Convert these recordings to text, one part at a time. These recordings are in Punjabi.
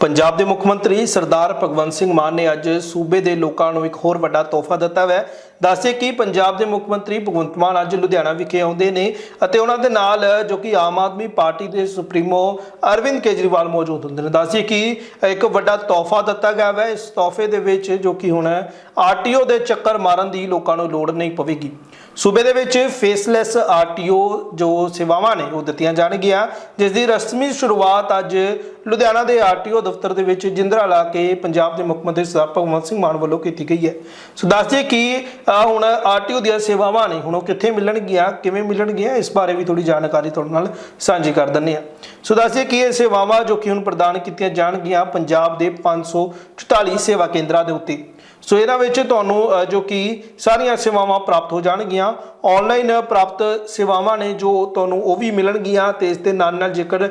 ਪੰਜਾਬ ਦੇ ਮੁੱਖ ਮੰਤਰੀ ਸਰਦਾਰ ਭਗਵੰਤ ਸਿੰਘ ਮਾਨ ਨੇ ਅੱਜ ਸੂਬੇ ਦੇ ਲੋਕਾਂ ਨੂੰ ਇੱਕ ਹੋਰ ਵੱਡਾ ਤੋਹਫਾ ਦਿੱਤਾ ਹੈ ਦੱਸੇ ਕਿ ਪੰਜਾਬ ਦੇ ਮੁੱਖ ਮੰਤਰੀ ਭਗਵੰਤ ਮਾਨ ਅੱਜ ਲੁਧਿਆਣਾ ਵਿਖੇ ਆਉਂਦੇ ਨੇ ਅਤੇ ਉਹਨਾਂ ਦੇ ਨਾਲ ਜੋ ਕਿ ਆਮ ਆਦਮੀ ਪਾਰਟੀ ਦੇ ਸੁਪਰੀਮੋ ਅਰਵਿੰਦ ਕੇਜਰੀਵਾਲ ਮੌਜੂਦ ਹੁੰਦੇ ਨੇ। ਦੱਸਿਏ ਕਿ ਇੱਕ ਵੱਡਾ ਤੋਹਫਾ ਦਿੱਤਾ ਗਿਆ ਹੈ ਇਸ ਤੋਹਫੇ ਦੇ ਵਿੱਚ ਜੋ ਕਿ ਹੁਣ ਆਰਟੀਓ ਦੇ ਚੱਕਰ ਮਾਰਨ ਦੀ ਲੋਕਾਂ ਨੂੰ ਲੋੜ ਨਹੀਂ ਪਵੇਗੀ। ਸੂਬੇ ਦੇ ਵਿੱਚ ਫੇਸਲੈਸ ਆਰਟੀਓ ਜੋ ਸੇਵਾਵਾਂ ਨੇ ਉਹ ਦਿੱਤੀਆਂ ਜਾਣਗੀਆਂ, ਜਿਸ ਦੀ ਰਸਮੀ ਸ਼ੁਰੂਆਤ ਅੱਜ ਲੁਧਿਆਣਾ ਦੇ ਆਰਟੀਓ ਦਫ਼ਤਰ ਦੇ ਵਿੱਚ ਜਿੰਦਰਾ ਲਾ ਕੇ ਪੰਜਾਬ ਦੇ ਮੁੱਖ ਮੰਤਰੀ ਸਰਦਾਰ ਭਗਵੰਤ ਸਿੰਘ ਮਾਨ ਵੱਲੋਂ ਕੀਤੀ ਗਈ ਹੈ। ਸੋ ਦੱਸਦੇ ਕਿ ਅਹ, ਹੁਣ ਆਰਟੀਓ ਦੀਆਂ ਸੇਵਾਵਾਂ ਨੇ ਹੁਣ ਉਹ ਕਿੱਥੇ ਮਿਲਣਗੀਆਂ ਕਿਵੇਂ ਮਿਲਣਗੀਆਂ ਇਸ ਬਾਰੇ ਵੀ ਥੋੜੀ ਜਾਣਕਾਰੀ ਤੁਹਾਡੇ ਨਾਲ ਸਾਂਝੀ ਕਰ ਦਿੰਦੇ ਹਾਂ। ਸੋ ਦੱਸਦੇ ਕਿ ਇਹ ਸੇਵਾਵਾਂ ਜੋ ਕਿ ਹੁਣ ਪ੍ਰਦਾਨ ਕੀਤੀਆਂ ਜਾਣਗੀਆਂ ਪੰਜਾਬ ਦੇ 544 ਸੇਵਾ ਕੇਂਦਰਾਂ ਦੇ ਉੱਤੇ। ਸੋ ਇਹਨਾਂ ਵਿੱਚ ਤੁਹਾਨੂੰ ਜੋ ਕਿ ਸਾਰੀਆਂ ਸੇਵਾਵਾਂ ਪ੍ਰਾਪਤ ਹੋ ਜਾਣਗੀਆਂ। ਆਨਲਾਈਨ ਪ੍ਰਾਪਤ ਸੇਵਾਵਾਂ ਨੇ ਜੋ ਤੁਹਾਨੂੰ ਉਹ ਵੀ ਮਿਲਣਗੀਆਂ ਤੇ ਇਸ ਦੇ ਨਾਲ ਨਾਲ ਜੇਕਰ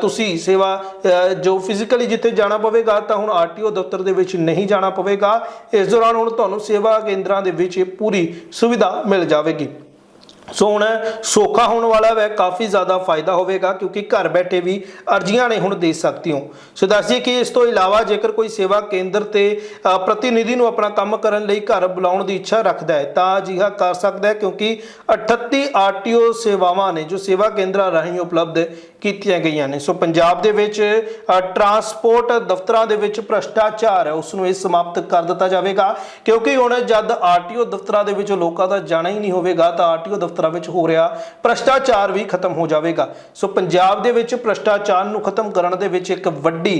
ਤੁਸੀਂ ਸੇਵਾ ਜੋ ਫਿਜ਼ੀਕਲੀ ਜਿੱਥੇ ਜਾਣਾ ਪਵੇਗਾ, ਤਾਂ ਹੁਣ ਆਰਟੀਓ ਦਫ਼ਤਰ ਦੇ ਵਿੱਚ ਨਹੀਂ ਜਾਣਾ ਪਵੇਗਾ। ਇਸ ਦੌਰਾਨ ਹੁਣ ਤੁਹਾਨੂੰ ਸੇਵਾ ਕੇਂਦਰਾਂ ਦੇ ਵਿੱਚ ਪੂਰੀ ਸੁਵਿਧਾ ਮਿਲ ਜਾਵੇਗੀ। ਸੋ ਹੁਣ ਸੌਖਾ ਹੋਣ ਵਾਲਾ ਹੈ ਕਾਫੀ ਜ਼ਿਆਦਾ ਫਾਇਦਾ ਹੋਵੇਗਾ, ਕਿਉਂਕਿ ਘਰ ਬੈਠੇ ਵੀ ਅਰਜ਼ੀਆਂ ਨੇ ਹੁਣ ਦੇ ਸਕਦੇ ਹੋ। ਸੋ ਦੱਸਦੀ ਕਿ ਇਸ ਤੋਂ ਇਲਾਵਾ ਜੇਕਰ ਕੋਈ ਸੇਵਾ ਕੇਂਦਰ ਤੇ ਪ੍ਰਤੀਨਿਧੀ ਨੂੰ ਆਪਣਾ ਕੰਮ ਕਰਨ ਲਈ ਘਰ ਬੁਲਾਉਣ ਦੀ ਇੱਛਾ ਰੱਖਦਾ ਹੈ, ਤਾਂ ਅਜਿਹਾ ਕਰ ਸਕਦਾ ਹੈ, ਕਿਉਂਕਿ 38 ਆਰਟੀਓ ਸੇਵਾਵਾਂ ਨੇ, ਜੋ ਸੇਵਾ ਕੇਂਦਰਾਂ ਰਾਹੀਂ ਉਪਲਬਧ ਕੀਤੀਆਂ ਗਈਆਂ ਨੇ। ਸੋ ਪੰਜਾਬ ਦੇ ਵਿੱਚ ਟਰਾਂਸਪੋਰਟ ਦਫ਼ਤਰਾਂ ਦੇ ਵਿੱਚ ਭ੍ਰਸ਼ਟਾਚਾਰ ਹੈ ਉਸ ਨੂੰ ਇਹ ਸਮਾਪਤ ਕਰ ਦਿੱਤਾ ਜਾਵੇਗਾ, ਕਿਉਂਕਿ ਹੁਣ ਜਦ ਆਰਟੀਓ ਦਫ਼ਤਰਾਂ ਦੇ ਵਿੱਚ ਲੋਕਾਂ ਦਾ ਜਾਣਾ ਹੀ ਨਹੀਂ ਹੋਵੇਗਾ, ਤਾਂ ਆਰਟੀਓ ਦਫ਼ਤਰਾਂ ਵਿੱਚ ਹੋ ਰਿਹਾ, ਭ੍ਰਸ਼ਟਾਚਾਰ ਵੀ ਖਤਮ ਹੋ ਜਾਵੇਗਾ। ਸੋ ਪੰਜਾਬ ਦੇ ਵਿੱਚ ਭ੍ਰਸ਼ਟਾਚਾਰ ਨੂੰ ਖਤਮ ਕਰਨ ਦੇ ਵਿੱਚ ਇੱਕ ਵੱਡੀ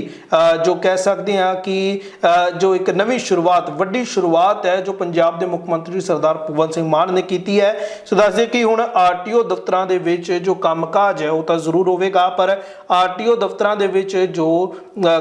ਜੋ ਕਹਿ ਸਕਦੇ ਹਾਂ ਕਿ ਜੋ ਇੱਕ ਨਵੀਂ ਸ਼ੁਰੂਆਤ, ਵੱਡੀ ਸ਼ੁਰੂਆਤ ਹੈ ਜੋ ਪੰਜਾਬ ਦੇ ਮੁੱਖ ਮੰਤਰੀ ਸਰਦਾਰ ਭਗਵੰਤ ਸਿੰਘ ਮਾਨ ਨੇ ਕੀਤੀ ਹੈ। ਸੋ ਦੱਸਦੇ ਕਿ ਹੁਣ ਆਰਟੀਓ ਦਫ਼ਤਰਾਂ ਦੇ ਵਿੱਚ ਜੋ ਕੰਮਕਾਜ ਹੈ ਉਹ ਤਾਂ ਜ਼ਰੂਰ ਹੋਵੇਗਾ, ਪਰ ਆਰਟੀਓ ਦਫ਼ਤਰਾਂ ਦੇ ਵਿੱਚ ਜੋ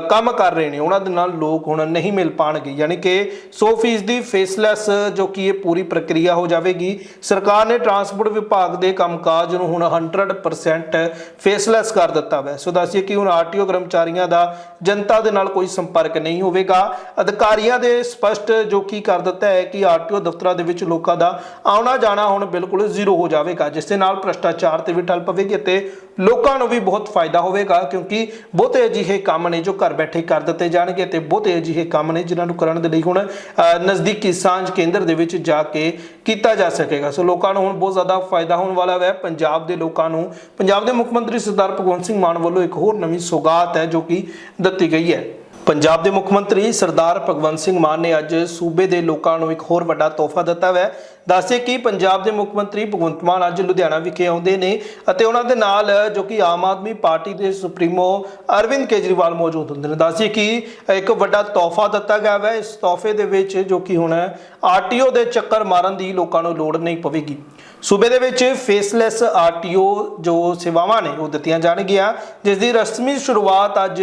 ਕੰਮ ਕਰ ਰਹੇ ਨੇ, ਉਹਨਾਂ ਦੇ ਨਾਲ ਲੋਕ ਹੁਣ ਨਹੀਂ ਮਿਲ ਪਾਣਗੇ। ਯਾਨੀ ਕਿ 100% ਦੀ ਫੇਸਲੈਸ ਜੋ ਕਿ ਇਹ ਪੂਰੀ ਪ੍ਰਕਿਰਿਆ ਹੋ ਜਾਵੇਗੀ। ਸਰਕਾਰ ਨੇ ਟਰਾਂਸਪੋਰਟ ਵਿਭਾਗ ਦੇ ਕੰਮਕਾਜ ਨੂੰ ਹੁਣ 100% ਫੇਸਲੈਸ ਕਰ ਦਿੱਤਾ ਹੈ ਸੋ ਦੱਸਿਏ ਕਿ ਹੁਣ ਆਰਟੀਓ ਕਰਮਚਾਰੀਆਂ ਦਾ ਜਨਤਾ ਦੇ ਨਾਲ ਕੋਈ ਸੰਪਰਕ ਨਹੀਂ ਹੋਵੇਗਾ। ਅਧਿਕਾਰੀਆਂ ਦੇ ਸਪਸ਼ਟ ਜੋ ਕੀ ਕਰ ਦਿੱਤਾ ਹੈ ਕਿ ਆਰਟੀਓ ਦਫ਼ਤਰਾਂ ਦੇ ਵਿੱਚ ਲੋਕਾਂ ਦਾ ਆਉਣਾ ਜਾਣਾ ਹੁਣ ਬਿਲਕੁਲ ਜ਼ੀਰੋ ਹੋ ਜਾਵੇਗਾ, ਜਿਸ ਦੇ ਨਾਲ ਭ੍ਰਸ਼ਟਾਚਾਰ ਤੇ ਵੀ ਠੱਲ ਪਵੇਗੀ ਅਤੇ ਲੋਕਾਂ ਨੂੰ ਵੀ ਬਹੁਤ ਫਾਇਦਾ ਹੋਵੇਗਾ, ਕਿਉਂਕਿ ਬਹੁਤੇ ਅਜਿਹੇ ਕੰਮ ਨੇ ਜੋ ਘਰ ਬੈਠੇ ਕਰ ਦਿੱਤੇ ਜਾਣਗੇ ਤੇ ਬਹੁਤੇ ਅਜਿਹੇ ਕੰਮ ਨੇ ਜਿਨ੍ਹਾਂ ਨੂੰ ਕਰਨ ਦੇ ਲਈ ਹੁਣ ਨਜ਼ਦੀਕੀ ਸਾਂਝ ਕੇਂਦਰ ਦੇ ਵਿੱਚ ਜਾ ਕੇ ਕੀਤਾ ਜਾ ਸਕੇਗਾ। ਸੋ ਲੋਕਾਂ ਨੂੰ ਹੁਣ ਬਹੁਤ ਜ਼ਿਆਦਾ ਫਾਇਦਾ ਹੋਣ ਵਾਲਾ ਹੈ ਪੰਜਾਬ ਦੇ ਲੋਕਾਂ ਨੂੰ, ਪੰਜਾਬ ਦੇ ਮੁੱਖ ਮੰਤਰੀ ਸਰਦਾਰ ਭਗਵੰਤ ਸਿੰਘ ਮਾਨ ਵੱਲੋਂ ਇੱਕ ਹੋਰ ਨਵੀਂ ਸੌਗਾਤ ਹੈ ਜੋ ਕਿ ਦਿੱਤੀ ਗਈ ਹੈ। ਪੰਜਾਬ ਦੇ ਮੁੱਖ ਮੰਤਰੀ ਸਰਦਾਰ ਭਗਵੰਤ ਸਿੰਘ ਮਾਨ ਨੇ ਅੱਜ ਸੂਬੇ ਦੇ ਲੋਕਾਂ ਨੂੰ ਇੱਕ ਹੋਰ ਵੱਡਾ ਤੋਹਫਾ ਦਿੱਤਾ ਹੈ ਦੱਸੇ ਕਿ ਪੰਜਾਬ ਦੇ ਮੁੱਖ ਮੰਤਰੀ ਭਗਵੰਤ ਮਾਨ ਅੱਜ ਲੁਧਿਆਣਾ ਵਿਖੇ ਆਉਂਦੇ ਨੇ ਅਤੇ ਉਹਨਾਂ ਦੇ ਨਾਲ ਜੋ ਕਿ ਆਮ ਆਦਮੀ ਪਾਰਟੀ ਦੇ ਸੁਪਰੀਮੋ ਅਰਵਿੰਦ ਕੇਜਰੀਵਾਲ ਮੌਜੂਦ ਹੁੰਦੇ ਨੇ। ਦੱਸਿਏ ਕਿ ਇੱਕ ਵੱਡਾ ਤੋਹਫਾ ਦਿੱਤਾ ਗਿਆ ਹੈ ਇਸ ਤੋਹਫੇ ਦੇ ਵਿੱਚ ਜੋ ਕਿ ਹੁਣ ਆਰਟੀਓ ਦੇ ਚੱਕਰ ਮਾਰਨ ਦੀ ਲੋਕਾਂ ਨੂੰ ਲੋੜ ਨਹੀਂ ਪਵੇਗੀ। ਸੂਬੇ ਦੇ ਵਿੱਚ ਫੇਸਲੈਸ ਆਰਟੀਓ ਜੋ ਸੇਵਾਵਾਂ ਨੇ ਉਹ ਦਿੱਤੀਆਂ ਜਾਣਗੀਆਂ, ਜਿਸ ਦੀ ਰਸਮੀ ਸ਼ੁਰੂਆਤ ਅੱਜ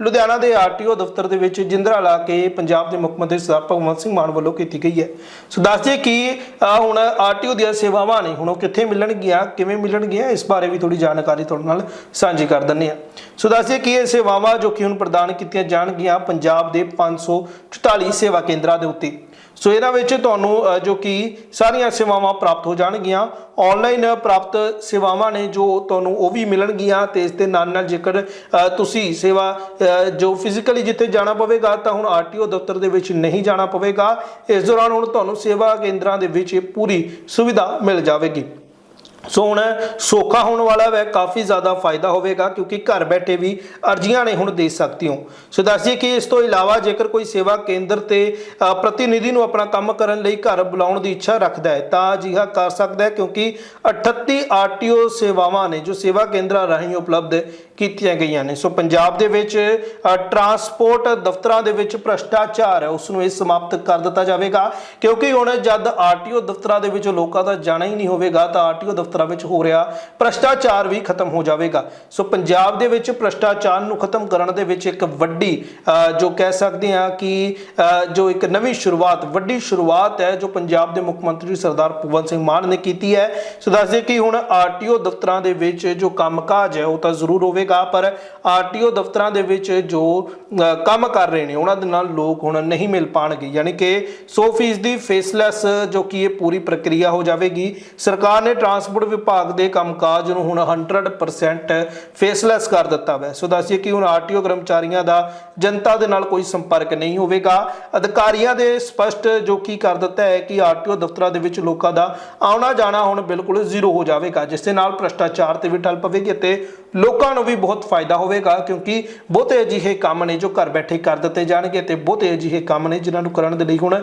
ਲੁਧਿਆਣਾ ਦੇ ਆਰਟੀਓ ਦਫ਼ਤਰ ਦੇ ਵਿੱਚ ਜਿੰਦਰਾ ਲਾ ਕੇ ਪੰਜਾਬ ਦੇ ਮੁੱਖ ਮੰਤਰੀ ਸਰਦਾਰ ਭਗਵੰਤ ਸਿੰਘ ਮਾਨ ਵੱਲੋਂ ਕੀਤੀ ਗਈ ਹੈ। ਸੋ ਦੱਸਦੇ ਕਿ ਅਹ, ਹੁਣ ਆਰਟੀਓ ਦੀਆਂ ਸੇਵਾਵਾਂ ਨੇ ਹੁਣ ਉਹ ਕਿੱਥੇ ਮਿਲਣਗੀਆਂ ਕਿਵੇਂ ਮਿਲਣਗੀਆਂ ਇਸ ਬਾਰੇ ਵੀ ਥੋੜੀ ਜਾਣਕਾਰੀ ਤੁਹਾਡੇ ਨਾਲ ਸਾਂਝੀ ਕਰ ਦਿੰਦੇ ਹਾਂ। ਸੋ ਦੱਸਦੇ ਕਿ ਇਹ ਸੇਵਾਵਾਂ ਜੋ ਕਿ ਹੁਣ ਪ੍ਰਦਾਨ ਕੀਤੀਆਂ ਜਾਣਗੀਆਂ ਪੰਜਾਬ ਦੇ 544 ਸੇਵਾ ਕੇਂਦਰਾਂ ਦੇ ਉੱਤੇ। ਸੋ ਇਹਨਾਂ ਵਿੱਚ ਤੁਹਾਨੂੰ ਜੋ ਕਿ ਸਾਰੀਆਂ ਸੇਵਾਵਾਂ ਪ੍ਰਾਪਤ ਹੋ ਜਾਣਗੀਆਂ। ਆਨਲਾਈਨ ਪ੍ਰਾਪਤ ਸੇਵਾਵਾਂ ਨੇ ਜੋ ਤੁਹਾਨੂੰ ਉਹ ਵੀ ਮਿਲਣਗੀਆਂ ਤੇ ਇਸ ਦੇ ਨਾਲ ਨਾਲ ਜੇਕਰ ਤੁਸੀਂ ਸੇਵਾ ਜੋ ਫਿਜ਼ੀਕਲੀ ਜਿੱਥੇ ਜਾਣਾ ਪਵੇਗਾ, ਤਾਂ ਹੁਣ ਆਰਟੀਓ ਦਫ਼ਤਰ ਦੇ ਵਿੱਚ ਨਹੀਂ ਜਾਣਾ ਪਵੇਗਾ। ਇਸ ਦੌਰਾਨ ਹੁਣ ਤੁਹਾਨੂੰ ਸੇਵਾ ਕੇਂਦਰਾਂ ਦੇ ਵਿੱਚ ਪੂਰੀ ਸੁਵਿਧਾ ਮਿਲ ਜਾਵੇਗੀ। ਸੋ ਹੁਣ ਸੌਖਾ ਹੋਣ ਵਾਲਾ ਹੈ ਕਾਫੀ ਜ਼ਿਆਦਾ ਫਾਇਦਾ ਹੋਵੇਗਾ, ਕਿਉਂਕਿ ਘਰ ਬੈਠੇ ਵੀ ਅਰਜ਼ੀਆਂ ਨੇ ਹੁਣ ਦੇ ਸਕਤੀ ਹੋ। ਸੋ ਦੱਸਿਏ ਕਿ ਇਸ ਤੋਂ ਇਲਾਵਾ ਜੇਕਰ ਕੋਈ ਸੇਵਾ ਕੇਂਦਰ ਤੇ ਪ੍ਰਤੀਨਿਧੀ ਨੂੰ ਆਪਣਾ ਕੰਮ ਕਰਨ ਲਈ ਘਰ ਬੁਲਾਉਣ ਦੀ ਇੱਛਾ ਰੱਖਦਾ ਹੈ, ਤਾਂ ਅਜਿਹਾ ਕਰ ਸਕਦਾ ਹੈ, ਕਿਉਂਕਿ 38 ਆਰਟੀਓ ਸੇਵਾਵਾਂ ਨੇ, ਜੋ ਸੇਵਾ ਕੇਂਦਰਾਂ ਰਾਹੀਂ ਉਪਲਬਧ ਕੀਤੀਆਂ ਗਈਆਂ ਨੇ। ਸੋ ਪੰਜਾਬ ਦੇ ਵਿੱਚ ਟਰਾਂਸਪੋਰਟ ਦਫ਼ਤਰਾਂ ਦੇ ਵਿੱਚ ਭ੍ਰਸ਼ਟਾਚਾਰ ਹੈ ਉਸ ਨੂੰ ਇਹ ਸਮਾਪਤ ਕਰ ਦਿੱਤਾ ਜਾਵੇਗਾ, ਕਿਉਂਕਿ ਹੁਣ ਜਦ ਆਰਟੀਓ ਦਫ਼ਤਰਾਂ ਦੇ ਵਿੱਚ ਲੋਕਾਂ ਦਾ ਜਾਣਾ ਹੀ ਨਹੀਂ ਹੋਵੇਗਾ, ਤਾਂ ਆਰਟੀਓ ਦਫ਼ਤਰਾਂ ਵਿੱਚ ਹੋ ਰਿਹਾ, ਭ੍ਰਸ਼ਟਾਚਾਰ ਵੀ ਖਤਮ ਹੋ ਜਾਵੇਗਾ। ਸੋ ਪੰਜਾਬ ਦੇ ਵਿੱਚ ਭ੍ਰਸ਼ਟਾਚਾਰ ਨੂੰ ਖਤਮ ਕਰਨ ਦੇ ਵਿੱਚ ਇੱਕ ਵੱਡੀ ਜੋ ਕਹਿ ਸਕਦੇ ਹਾਂ ਕਿ ਜੋ ਇੱਕ ਨਵੀਂ ਸ਼ੁਰੂਆਤ, ਵੱਡੀ ਸ਼ੁਰੂਆਤ ਹੈ ਜੋ ਪੰਜਾਬ ਦੇ ਮੁੱਖ ਮੰਤਰੀ ਸਰਦਾਰ ਭਗਵੰਤ ਸਿੰਘ ਮਾਨ ਨੇ ਕੀਤੀ ਹੈ। ਸੋ ਦੱਸਦੇ ਕਿ ਹੁਣ ਆਰਟੀਓ ਦਫ਼ਤਰਾਂ ਦੇ ਵਿੱਚ ਜੋ ਕੰਮਕਾਜ ਹੈ ਉਹ ਤਾਂ ਜ਼ਰੂਰ ਹੋਵੇਗਾ, ਪਰ ਆਰਟੀਓ ਦਫ਼ਤਰਾਂ ਦੇ ਵਿੱਚ ਜੋ ਕੰਮ ਕਰ ਰਹੇ ਨੇ, ਉਹਨਾਂ ਦੇ ਨਾਲ ਲੋਕ ਹੁਣ ਨਹੀਂ ਮਿਲ ਪਾਣਗੇ। ਯਾਨੀ ਕਿ 100% ਦੀ ਫੇਸਲੈਸ ਜੋ ਕਿ ਇਹ ਪੂਰੀ ਪ੍ਰਕਿਰਿਆ ਹੋ ਜਾਵੇਗੀ। ਸਰਕਾਰ ਨੇ ਟਰਾਂਸਪੋਰਟ ਟਰਾਂਸਪੋਰਟ ਵਿਭਾਗ ਦੇ ਕੰਮਕਾਜ ਨੂੰ ਹੁਣ 100% ਫੇਸਲੈਸ ਕਰ ਦਿੱਤਾ ਹੈ ਸੋ ਦੱਸਿਏ ਕਿ ਹੁਣ ਆਰਟੀਓ ਕਰਮਚਾਰੀਆਂ ਦਾ ਜਨਤਾ ਦੇ ਨਾਲ ਕੋਈ ਸੰਪਰਕ ਨਹੀਂ ਹੋਵੇਗਾ। ਅਧਿਕਾਰੀਆਂ ਦੇ ਸਪਸ਼ਟ ਜੋ ਕੀ ਕਰ ਦਿੱਤਾ ਹੈ ਕਿ ਆਰਟੀਓ ਦਫ਼ਤਰਾਂ ਦੇ ਵਿੱਚ ਲੋਕਾਂ ਦਾ ਆਉਣਾ ਜਾਣਾ ਹੁਣ ਬਿਲਕੁਲ ਜ਼ੀਰੋ ਹੋ ਜਾਵੇਗਾ, ਜਿਸ ਦੇ ਨਾਲ ਭ੍ਰਸ਼ਟਾਚਾਰ ਤੇ ਵੀ ਠੱਲ ਪਵੇਗੀ ਅਤੇ ਲੋਕਾਂ ਨੂੰ ਵੀ ਬਹੁਤ ਫਾਇਦਾ ਹੋਵੇਗਾ, ਕਿਉਂਕਿ ਬਹੁਤੇ ਅਜਿਹੇ ਕੰਮ ਨੇ ਜੋ ਘਰ ਬੈਠੇ ਕਰ ਦਿੱਤੇ ਜਾਣਗੇ ਤੇ ਬਹੁਤੇ ਅਜਿਹੇ ਕੰਮ ਨੇ ਜਿਨ੍ਹਾਂ ਨੂੰ ਕਰਨ ਦੇ ਲਈ ਹੁਣ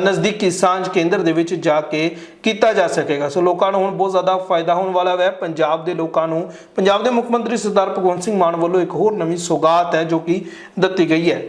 ਨਜ਼ਦੀਕੀ ਸਾਂਝ ਕੇਂਦਰ ਦੇ ਵਿੱਚ ਜਾ ਕੇ ਕੀਤਾ ਜਾ ਸਕੇਗਾ। ਸੋ ਲੋਕਾਂ ਨੂੰ ਹੁਣ ਬਹੁਤ ਜ਼ਿਆਦਾ ਫਾਇਦਾ ਹੋਣ ਵਾਲਾ ਹੈ ਪੰਜਾਬ ਦੇ ਲੋਕਾਂ ਨੂੰ, ਪੰਜਾਬ ਦੇ ਮੁੱਖ ਮੰਤਰੀ ਸਰਦਾਰ ਭਗਵੰਤ ਸਿੰਘ ਮਾਨ ਵੱਲੋਂ ਇੱਕ ਹੋਰ ਨਵੀਂ ਸੌਗਾਤ ਹੈ ਜੋ ਕਿ ਦਿੱਤੀ ਗਈ ਹੈ।